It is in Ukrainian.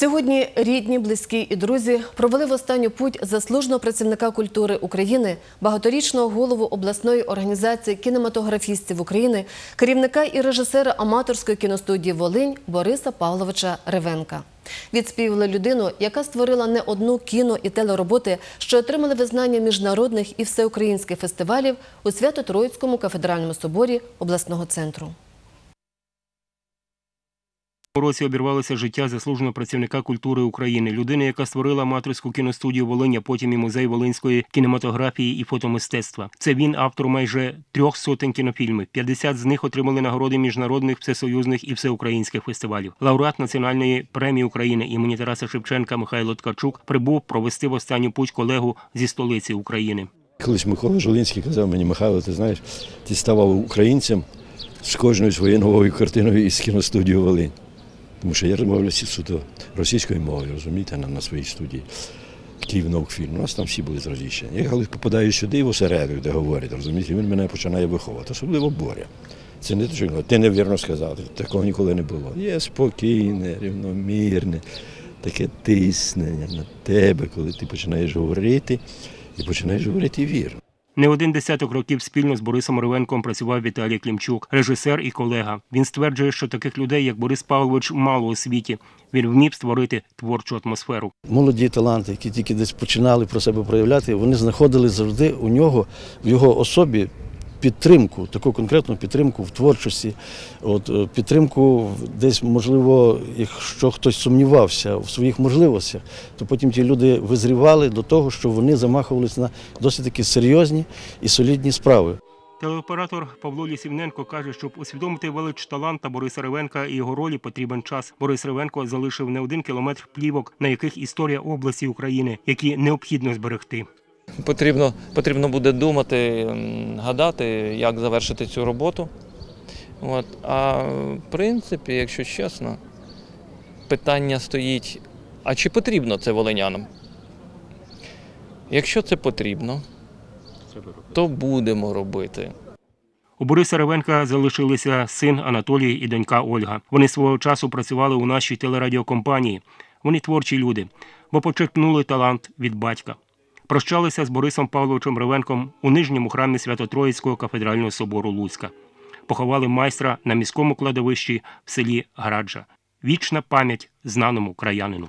Сьогодні рідні, близькі і друзі провели в останню путь заслуженого працівника культури України, багаторічного голову обласної організації кінематографістів України, керівника і режисера аматорської кіностудії Волинь Бориса Павловича Ревенка. Відспівали людину, яка створила не одну кіно і телероботи, що отримали визнання міжнародних і всеукраїнських фестивалів у Свято-Троїцькому кафедральному соборі обласного центру. Році обірвалося життя заслуженого працівника культури України, людини, яка створила аматорську кіностудію Волинь, а потім і музей волинської кінематографії і фотомистецтва. Це він автор майже трьох сотень кінофільмів. 50 з них отримали нагороди міжнародних, всесоюзних і всеукраїнських фестивалів. Лауреат національної премії України імені Тараса Шевченка Михайло Ткачук прибув провести в останню путь колегу зі столиці України. Колись Микола Жолинський казав мені, Михайло, ти знаєш, ти ставав українцем з кожною своєю новою картиною із кіностудії Волинь. Тому що я розмовляю суто російською мовою, розумієте, на, на своїй студії. Київ Наукфільм. У нас там всі були з Російщини. Я коли попадаю сюди в осередок, де говорять, розумієте, він мене починає виховувати, особливо Боря. Це не те, що ти невірно сказав, такого ніколи не було. Є спокійне, рівномірне, таке тиснення на тебе, коли ти починаєш говорити, і починаєш говорити вірно. Не один десяток років спільно з Борисом Ревенком працював Віталій Клімчук, режисер і колега. Він стверджує, що таких людей, як Борис Павлович, мало у світі. Він вмів створити творчу атмосферу. Молоді таланти, які тільки десь починали про себе проявляти, вони знаходили завжди у нього в його особі підтримку, таку конкретну підтримку в творчості, от е, підтримку десь, можливо, якщо хтось сумнівався в своїх можливостях, то потім ті люди визрівали до того, що вони замахувалися на досить такі серйозні і солідні справи. Телеоператор Павло Лісівненко каже, щоб усвідомити велич таланта Бориса Ревенка і його ролі потрібен час. Борис Ревенко залишив не один кілометр плівок, на яких історія області України, які необхідно зберегти. Потрібно, потрібно буде думати, гадати, як завершити цю роботу. От. А в принципі, якщо чесно, питання стоїть: а чи потрібно це волинянам? Якщо це потрібно, то будемо робити. У Бориса Ревенка залишилися син Анатолій і донька Ольга. Вони свого часу працювали у нашій телерадіокомпанії. Вони творчі люди, бо почерпнули талант від батька. Прощалися з Борисом Павловичем Ревенком у нижньому храмі Свято-Троїцького кафедрального собору Луцька. Поховали майстра на міському кладовищі в селі Граджа. Вічна пам'ять знаному краянину.